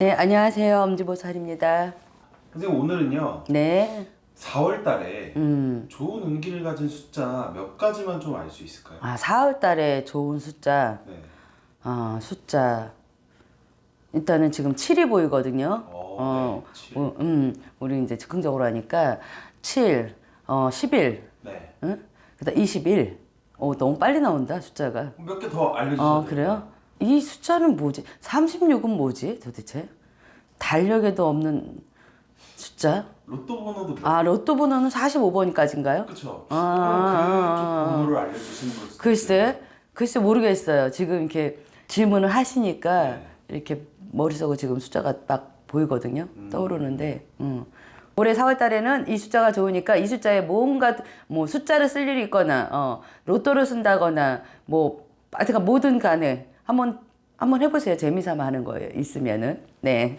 네, 안녕하세요. 엄지보살입니다. 선생님 오늘은요 네. 4월 달에 음. 좋은 운기를 가진 숫자 몇 가지만 좀 알 수 있을까요? 아, 4월 달에 좋은 숫자. 네. 아, 숫자. 일단은 지금 7이 보이거든요. 어, 네, 칠. 어, 음, 우리 이제 즉흥적으로 하니까 7, 어, 11, 네. 응? 그다음 21. 어, 너무 빨리 나온다, 숫자가. 몇 개 더 알려 주세요. 어, 그래요? 이 숫자는 뭐지? 36은 뭐지, 도대체? 달력에도 없는 숫자? 로또 번호도 몇? 아, 로또 번호는 45번까지인가요? 그쵸. 아, 아, 그쪽 번호를 알려주시는 분. 글쎄, 글쎄 모르겠어요. 지금 이렇게 질문을 하시니까 네. 이렇게 머릿속에 지금 숫자가 막 보이거든요. 음. 떠오르는데, 음. 올해 4월 달에는 이 숫자가 좋으니까 이 숫자에 뭔가 뭐 숫자를 쓸 일이 있거나, 어, 로또를 쓴다거나, 뭐, 하여튼 뭐든 간에 한번, 한번 해보세요. 재미삼아 하는 거예요. 있으면은. 네.